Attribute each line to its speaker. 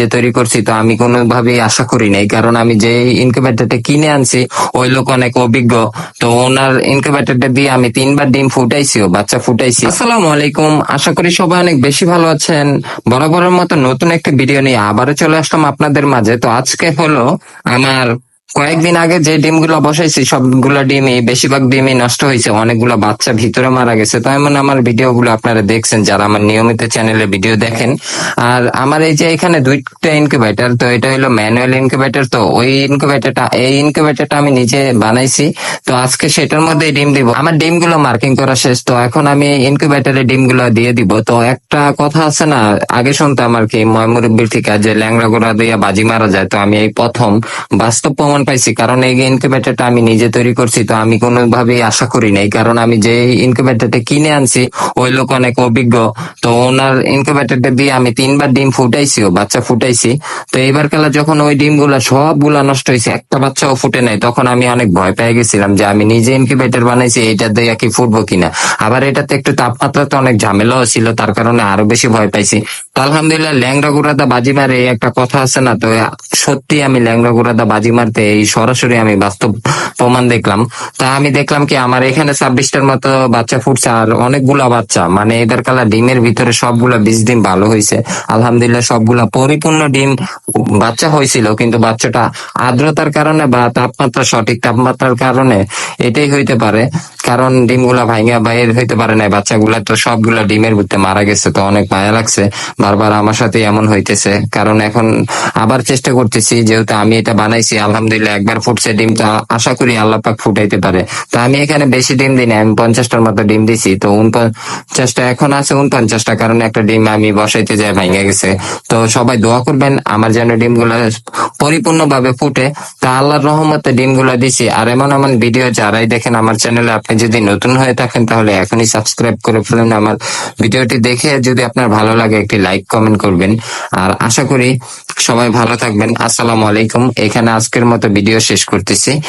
Speaker 1: যে তৈরি করছি, তো আমি কোনোভাবেই আশা করি নাই। কারণ আমি যে ইনকিউবেটরটা কিনে আনছি, ওই লোক অনেক অভিজ্ঞ। তো ওনার ইনকিউবেটরটা দিয়ে আমি তিনবার ডিম ফুটাইছি ও বাচ্চা ফুটাইছি। আসসালামু আলাইকুম। আশা করি সবাই অনেক বেশি ভালো আছেন। বরাবরের মতো নতুন একটা ভিডিও নিয়ে আবারও চলে আসলাম আপনাদের মাঝে। তো আজকে হলো আমার কয়েকদিন আগে যে ডিমগুলো বসাইছি, সবগুলো ডিমই, বেশিরভাগ ডিমই নষ্ট হয়েছে, অনেকগুলো বাচ্চা ভিতরে মারা গেছে। তো এমন আমার ভিডিওগুলো আপনারা দেখছেন, যারা আমার নিয়মিত চ্যানেলে ভিডিও দেখেন। আর আমার এই যে এখানে দুইটা ইনকিউবেটর তো এটা হলো ম্যানুয়াল ইনকিউবেটর তো ওই ইনকিউবেটরটা এই ইনকিউবেটরটা আমি নিজে বানাইছি। তো আজকে সেটার মধ্যে ডিম দিব। আমার ডিমগুলো মার্কিং করা শেষ, তো এখন আমি ইনকিউবেটরে ডিমগুলো দিয়ে দিব। তো একটা কথা আছে না, আগে শুনতাম আর কি ময়মুরব্বির থেকে যে ল্যাংড়া গোড়া দিয়ে বাজি মারা যায়, তো আমি এই প্রথম বাস্তব প্রমাণ পাইছি। কারণ এই ইনকিউবেটরটা আমি নিজে তৈরি করছি, তো আমি কোনোভাবেই আশা করি নাই। কারণ আমি যে ইনকিউবেটরটা কিনে আনছি, ওই লোক অনেক অভিজ্ঞ। তো ওনার ইনকিউবেটরটা দিয়ে আমি তিনবার ডিম ফুটাইছি, ও বাচ্চা ফুটাইছি। তো এইবার কালা যখন ওই ডিম ডিমগুলা সবগুলা নষ্ট হয়েছে একটা বাচ্চাও ফুটে নাই, তখন আমি অনেক ভয় পেয়ে গেছিলাম যে আমি নিজে ইনকিউবেটর বানাইছি এটা দিয়ে কি ফুটবো কিনা। আবার এটাতে একটু তাপমাত্রাতে অনেক ঝামেলাও ছিল, তার কারণে আরও বেশি ভয় পাইছি। তো আলহামদুলিল্লাহ, ল্যাংড়া গুড়াদা বাজি মারে একটা কথা আছে না, তো সত্যি আমি ল্যাংড়া গুড়াদা বাজি মারতে এই সরাসরি আমি বাস্তব প্রমাণ দেখলাম। তা আমি দেখলাম কি, আমার এখানে ছাব্বিশটার মতো বাচ্চা ফুটছে আর অনেকগুলা বাচ্চা মানে এদের কালা ডিমের ভিতরে সবগুলা বিশ ডিম ভালো হয়েছে। আলহামদুলিল্লাহ, সবগুলা পরিপূর্ণ ডিম বাচ্চা হয়েছিল, কিন্তু বাচ্চাটা আর্দ্রতার কারণে বা তাপমাত্রা সঠিক তাপমাত্রার কারণে এটাই হইতে পারে। কারণ ডিমগুলা ভাইঙ্গা বাইর হইতে পারে না বাচ্চাগুলা তো সবগুলা ডিমের ভিতরে মারা গেছে, তো অনেক মায়া লাগছে। বারবার আমার সাথে এমন হইতেছে। কারণ এখন আবার চেষ্টা করতেছি, যেহেতু আমি এটা বানাইছি, আলহামদুলিল্লাহ একবার ফুটছে ডিম, তো আশা করি আল্লাহ পাক ফুটাইতে পারে। তো আমি এখানে বেশি ডিম দিই না আমি পঞ্চাশটার মতো ডিম দিছি, তো উনপঞ্চাশটা এখন আছে উনপঞ্চাশটা, কারণ একটা ডিম আমি বসাইতে যাই ভাঙে গেছে। তো সবাই দোয়া করবেন, আমার যেন ডিমগুলো পরিপূর্ণ ভাবে ফুটে। তা আল্লাহর রহমতে ডিমগুলো দিছি, আর এমন এমন ভিডিও যারাই দেখেন আমার চ্যানেলে, আপনি যদি নতুন হয়ে থাকেন, তাহলে এখনই সাবস্ক্রাইব করে ফেলুন। আমার ভিডিওটি দেখে যদি আপনার ভালো লাগে, একটি লাইক কমেন্ট করবেন। আর আশা করি সবাই ভালো থাকবেন। আসসালামু আলাইকুম। এখানে আজকের মতো ভিডিও শেষ করতেছি।